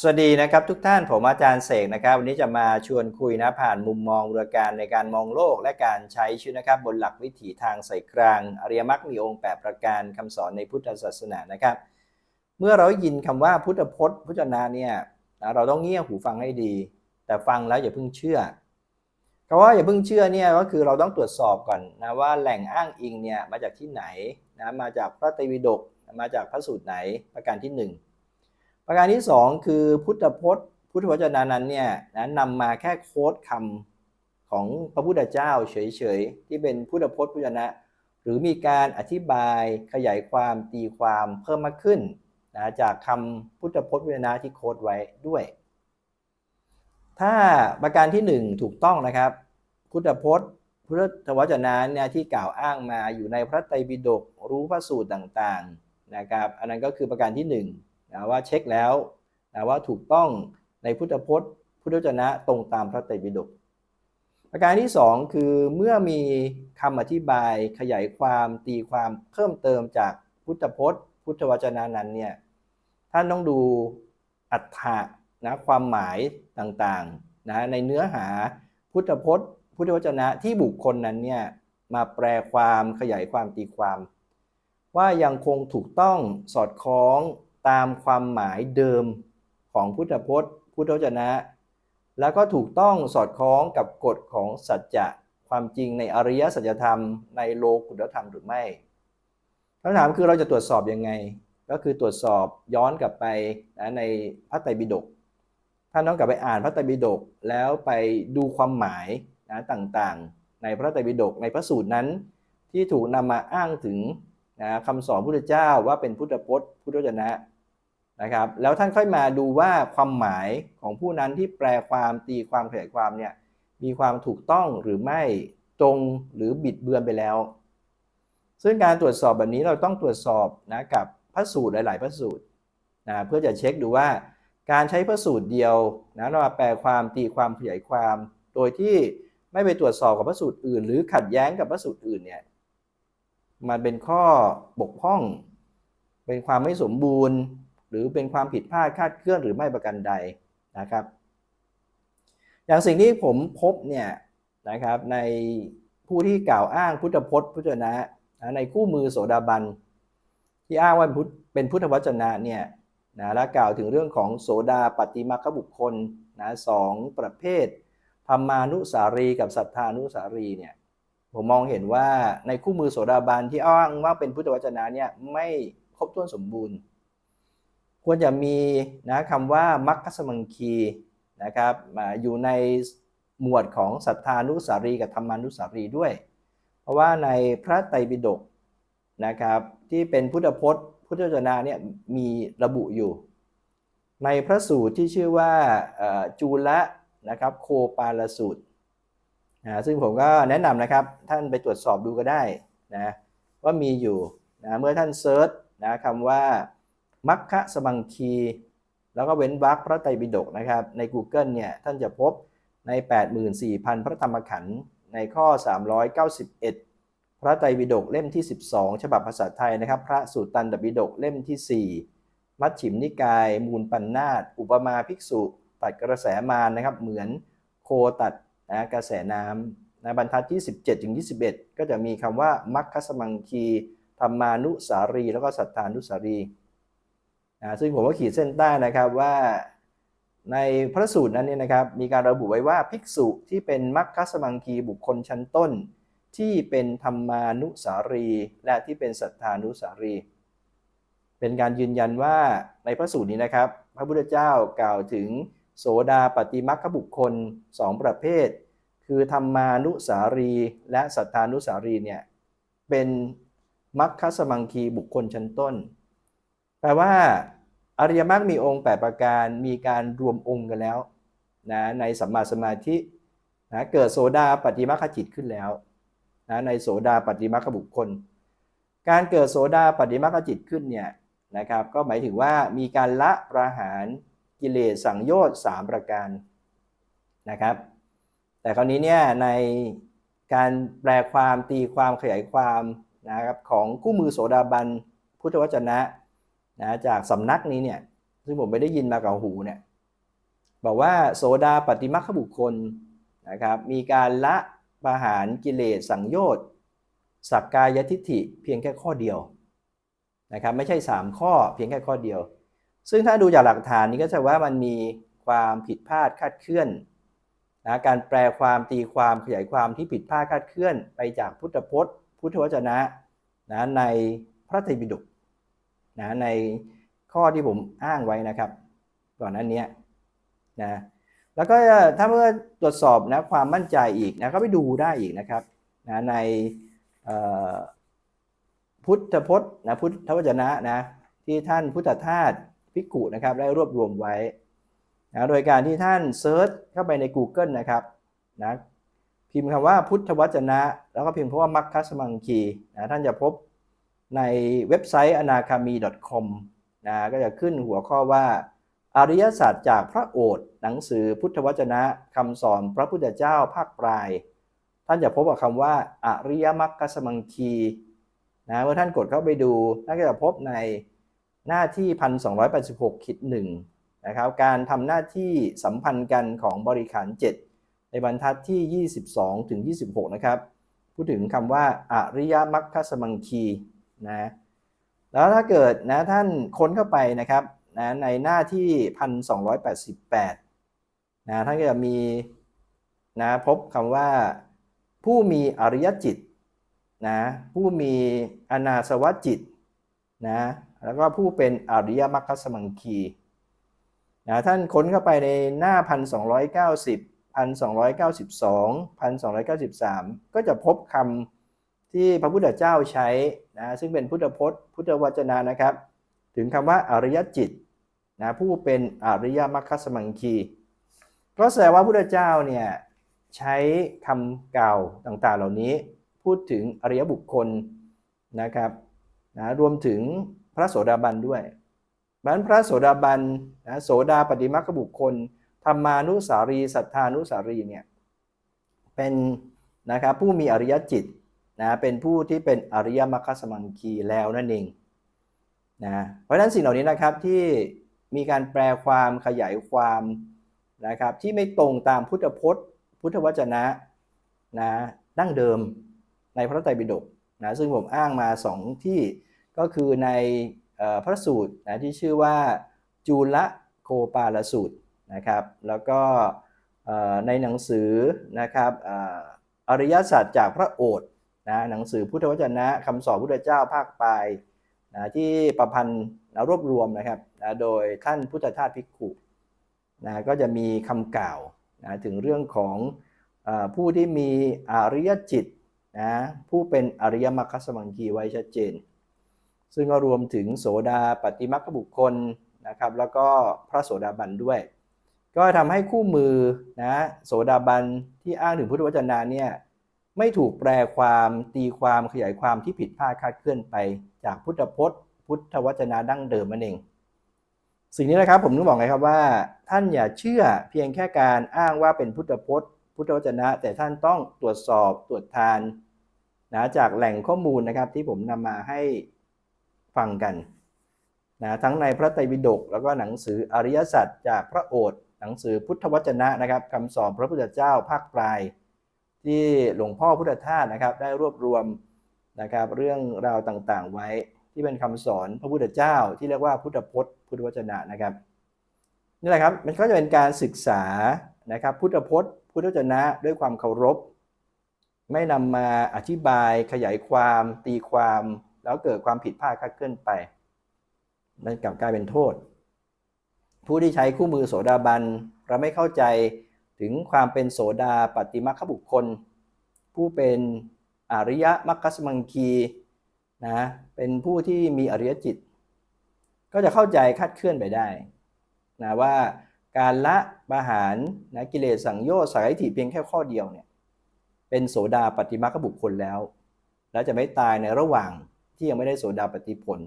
สวัสดีนะครับทุกท่านผมอาจารย์เสกนะครับ วันนี้จะมาชวนคุยนะผ่านมุมมองเรือการในการมองโลกและการใช้ชีวิตนะครับ บนหลักวิถีทางใส่กลาง อริยมรรคมีองค์ 8 ประการคำสอนในพุทธศาสนานะครับ เมื่อเรายินคำว่าพุทธพจน์พุทธนาเนี่ยเราต้องเงี่ยหูฟังให้ดี แต่ฟังแล้วอย่าเพิ่งเชื่อคำว่าอย่าเพิ่งเชื่อเนี่ยก็คือเราต้องตรวจสอบก่อนนะว่าแหล่งอ้างอิงเนี่ยมาจากที่ไหนนะมาจากพระไตรปิฎกมาจากพระสูตรไหนประการที่หนึ่ง ประการที่ 2 คือพุทธพจน์ พุทธวจนะนั้นเนี่ยนะนำมาแค่โค้ดคำของพระพุทธเจ้าเฉยๆ ที่เป็นพุทธพจน์พุทธวจนะ หรือมีการอธิบายขยายความตีความเพิ่มมากขึ้นนะจากคำพุทธพจน์พุทธวจนะที่โค้ดไว้ด้วย ถ้าประการที่ 1 ถูกต้องนะครับ พุทธพจน์พุทธวจนะเนี่ยที่กล่าวอ้างมาอยู่ในพระไตรปิฎกรู้พระสูตรต่างๆนะครับ อันนั้นก็คือประการที่ 1 นะว่าเช็คแล้วนะว่าถูกต้องในพุทธพจน์ พุทธวจนะตรงตามพระไตรปิฎกประการที่ 2 คือเมื่อมีคำอธิบายขยายความตีความเพิ่มเติมจากพุทธพจน์ พุทธวจนะนั้นเนี่ยท่านต้องดูอัฏฐะนะความหมายต่างๆนะในเนื้อหาพุทธพจน์ พุทธวจนะที่บุคคลนั้นเนี่ยมาแปลความขยายความตีความ ว่ายังคงถูกต้องสอดคล้อง ตามความหมายเดิมของพุทธพจน์ พุทธวจนะ แล้วก็ถูกต้องสอดคล้องกับกฎของสัจจะความจริงในอริยสัจธรรมในโลกุตธรรมหรือไม่คำถามคือเราจะตรวจสอบยังไง ก็คือตรวจสอบย้อนกลับไปนะในพระไตรปิฎกท่านต้องกลับไปอ่านพระไตรปิฎกแล้วไปดูความหมายนะต่างๆ ในพระไตรปิฎกในพระสูตรนั้น ที่ถูกนำมาอ้างถึงนะคำสอนพุทธเจ้าว่าเป็นพุทธพจน์พุทธวจนะ นะครับแล้วท่านค่อยมาดูว่าความหมายของผู้นั้นที่แปลความตีความขยายความเนี่ยมีความถูกต้องหรือไม่ตรงหรือบิดเบือนไปแล้ว ซึ่งการตรวจสอบแบบนี้เราต้องตรวจสอบนะกับพระสูตรหลาย ๆ พระสูตรนะเพื่อจะเช็คดูว่าการใช้พระสูตรเดียวนะเรามาแปลความตีความขยายความ โดยที่ไม่ไปตรวจสอบกับพระสูตรอื่น หรือขัดแย้งกับพระสูตรอื่นเนี่ยมันเป็นข้อบกพร่อง เป็นความไม่สมบูรณ์ หรือเป็นความผิดพลาดคาดเคลื่อนหรือไม่ประกันใดนะครับ อย่างสิ่งที่ผมพบเนี่ยนะครับในผู้ที่กล่าวอ้างพุทธพจน์พุทธนะในคู่มือโสดาบันที่อ้างว่าเป็นพุทธวจนะเนี่ยนะและกล่าวถึงเรื่องของโสดาปฏิมาคบุคคลนะสองประเภทธรรมานุสารีกับสัทธานุสารีเนี่ยผมมองเห็นว่าในคู่มือโสดาบันที่อ้างว่าเป็นพุทธวจนะเนี่ยไม่ครบถ้วนสมบูรณ์ ควรจะมีนะคำว่ามัคคสมังคีนะครับอยู่ในหมวดของสัทธานุสารีกับธรรมานุสารีด้วย เพราะว่าในพระไตรปิฎกนะครับที่เป็นพุทธพจน์ พุทธวจนะเนี่ยมีระบุอยู่ ในพระสูตรที่ชื่อว่าจูละนะครับโคปาลสูตรนะซึ่งผมก็แนะนำนะครับท่านไปตรวจสอบดูก็ได้นะว่ามีอยู่นะเมื่อท่านเซิร์ชนะคำว่า มัคคะสมังคี แล้วก็เว้นวรรคพระไตรปิฎกนะครับ ใน Google เนี่ยท่านจะพบใน 84,000 พระธรรมขันธ์ในข้อ 391 พระไตรปิฎกเล่มที่ 12 ฉบับภาษาไทยนะครับ พระสูตรตันตปิฎกเล่มที่ 4 มัชฉิมนิกาย มูลปัญนาตอุปมาภิกษุ ตัดกระแสมารนะครับ เหมือนโคตัดนะกระแสน้ำในบรรทัดที่ 17ถึง21 ก็จะมีคำว่ามัคคสมังคีธรรมานุสารี แล้วก็สัทธานุสารี นะซึ่งผมก็ขีดเส้นใต้นะครับว่าในพระสูตรนั้นเนี่ยนะครับมีการระบุไว้ว่าภิกษุที่เป็นมัคคสมังคีบุคคลชั้นต้น ที่เป็นธรรมานุสารี และที่เป็นสัทธานุสารี เป็นการยืนยันว่าในพระสูตรนี้นะครับ พระพุทธเจ้ากล่าวถึงโสดาปฏิมัคคบุคคลสองประเภท คือธรรมานุสารีและสัทธานุสารีเนี่ยเป็นมัคคสมังคีบุคคลชั้นต้น แปลว่าอริยมรรคมีองค์ 8 ประการมีการรวมองค์กันแล้วนะในสัมมาสมาธินะเกิดโสดาปฏิมาคจิตขึ้นแล้วนะในโสดาปฏิมาคบุคคล การเกิดโสดาปฏิมาคจิตขึ้นเนี่ยนะครับก็หมายถึงว่ามีการละประหารกิเลสสังโยชน์3ประการนะครับ แต่คราวนี้เนี่ยในการแปลความตีความขยายความนะครับของคู่มือโสดาบันพุทธวจนะ นะจากสำนักนี้เนี่ยซึ่งผมไม่ได้ยินมากับหูเนี่ยบอกว่าโสดาปฏิมัคคบุคคลนะครับมีการละปะหารกิเลสสังโยชน์สักกายทิฏฐิเพียงแค่ข้อเดียวนะครับไม่ใช่ 3 ข้อเพียงแค่ข้อเดียว ซึ่งถ้าดูจากหลักฐานนี้ก็จะว่ามันมีความผิดพลาดคาดเคลื่อนนะการแปลความตีความขยายความที่ผิดพลาดคาดเคลื่อน ไปจากพุทธพจน์ พุทธวจนะนะในพระไตรปิฎก นะในข้อที่ผมอ้างไว้นะครับ ก่อนนั้นเนี้ยนะแล้วก็ถ้าเมื่อตรวจสอบนะความมั่นใจอีกนะก็ไปดูได้อีกนะครับนะในพุทธพจน์นะพุทธวจนะนะที่ท่านพุทธทาสภิกุนะครับได้รวบรวมไว้นะโดยการที่ท่านเซิร์ชเข้าไปใน Google นะครับนะพิมพ์คำว่าพุทธวจนะ แล้วก็พิมพ์คำว่ามัคคัสมังคีนะท่านจะพบ ในเว็บไซต์ anakami.com นะก็จะขึ้นหัวข้อว่า อริยศาสตร์จากพระโอษฐ์หนังสือพุทธวจนะคำสอนพระพุทธเจ้าภาคปลาย ท่านจะพบกับคำว่า อริยมรรคสมังคีนะเมื่อท่านกดเข้าไปดูท่านก็จะพบในหน้าที่ 1286คิดหนึ่งนะครับการทำหน้าที่สัมพันธ์กันของบริขาร 7 ในบรรทัดที่ 22 ถึง 26 นะครับ พูดถึงคำว่า อริยมรรคสมังคี นะแล้วถ้าเกิดนะท่านค้นเข้าไปนะครับนะในหน้าที่ 1288นะท่านก็จะมีนะพบคำว่าผู้มีอริยจิตนะผู้มีอนาสวจิตนะแล้วก็ผู้เป็นอริยมรรคสมังคีนะท่านค้นเข้าไปในหน้า 1290 1292 1293 ก็จะพบคำ ที่พระพุทธเจ้าใช้นะซึ่งเป็นพุทธพจน์พุทธวจนะนะครับ ถึงคำว่าอริยจิตนะผู้เป็นอริยมรรคสมังคี ก็แสดงว่าพุทธเจ้าเนี่ยใช้คำกล่าวต่างๆ เหล่านี้พูดถึงอริยบุคคลนะครับนะรวมถึงพระโสดาบันด้วยเพราะฉะนั้นพระโสดาบันนะโสดาปฏิมัคคบุคคลธรรมานุสารี สัทธานุสารีเนี่ยเป็นนะครับผู้มีอริยจิต นะเป็นผู้ที่เป็นอริยมรรคสมังคีแล้วนั่นเองนะเพราะฉะนั้นสิ่งเหล่านี้นะครับที่มีการแปลความขยายความนะครับที่ไม่ตรงตามพุทธพจน์ พุทธวจนะนะดั้งเดิมในพระไตรปิฎกนะซึ่งผมอ้างมาสองที่ก็คือในพระสูตรนะที่ชื่อว่าจูลโคปาลสูตรนะครับแล้วก็ในหนังสือนะครับอริยศาสัจจากพระโอษฐ์ นะหนังสือพุทธวจนะคำสอนพุทธเจ้าภาคปลายนะที่ประพันธ์นะรวบรวมนะครับนะโดยท่านพุทธทาสภิกขุนะก็จะมีคำกล่าวนะถึงเรื่องของอผู้ที่มีอริยจิตนะผู้เป็นอริยมรรคสมังคีไว้ชัดเจน ซึ่งก็รวมถึงโสดาปฏิมัคคบุคคลนะครับแล้วก็พระโสดาบันด้วย ก็ทำให้คู่มือนะโสดาบันที่อ้างถึงพุทธวจนะเนี่ย ไม่ถูกแปลความตีความขยายความที่ผิดพลาดคาดเคลื่อนไปจากพุทธพจน์ พุทธวจนะดั้งเดิมนั่นเอง สิ่งนี้นะครับผมต้องบอกไงครับว่า ท่านอย่าเชื่อเพียงแค่การอ้างว่าเป็นพุทธพจน์ พุทธวจนะ แต่ท่านต้องตรวจสอบตรวจทานนะจากแหล่งข้อมูลนะครับที่ผมนำมาให้ฟังกันนะทั้งในพระไตรปิฎกแล้วก็หนังสืออริยสัจจากพระโอษฐ์หนังสือพุทธวจนะนะครับคำสอนพระพุทธเจ้าภาคปลาย ที่หลวงพ่อพุทธทาสนะครับ ได้รวบรวมนะครับ เรื่องราวต่างๆ ไว้ที่เป็นคำสอนพระพุทธเจ้า ที่เรียกว่าพุทธพจน์ พุทธวจนะนะครับนี่แหละครับมันก็จะเป็นการศึกษานะครับ พุทธพจน์ พุทธวจนะด้วยความเคารพ ไม่นำมาอธิบายขยายความตีความ แล้วเกิดความผิดพลาดคลาดเคลื่อนไปนั่นกลับกลายเป็นโทษ ผู้ที่ใช้คู่มือโสดาบันเราไม่เข้าใจ ถึงความเป็นโสดาปฏิมัคคบุคคล ผู้เป็นอริยมรรคสมังคีนะเป็นผู้ที่มีอริยจิต ก็จะเข้าใจคาดเคลื่อนไปได้นะว่าการละบาหารนะกิเลสสังโยชน์สายถิเพียงแค่ข้อเดียวเนี่ยเป็นโสดาปฏิมัคบุคคลแล้ว แล้วจะไม่ตายในระหว่างที่ยังไม่ได้โสดาปฏิผล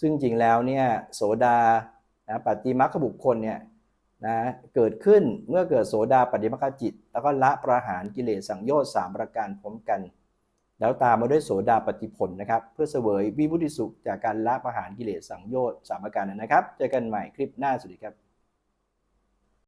ซึ่งจริงแล้วเนี่ยโสดานะปฏิมัคคบุคคลเนี่ย นะเกิดขึ้นเมื่อเกิดโสดาปฏิมาคจิต แล้วก็ละประหารกิเลสสังโยชน์สามประการพร้อมกัน แล้วตามมาด้วยโสดาปฏิผลนะครับ เพื่อเสวยวิมุติสุขจากการละประหารกิเลสสังโยชน์สามประการนะครับ เจอกันใหม่คลิปหน้าสวัสดีครับ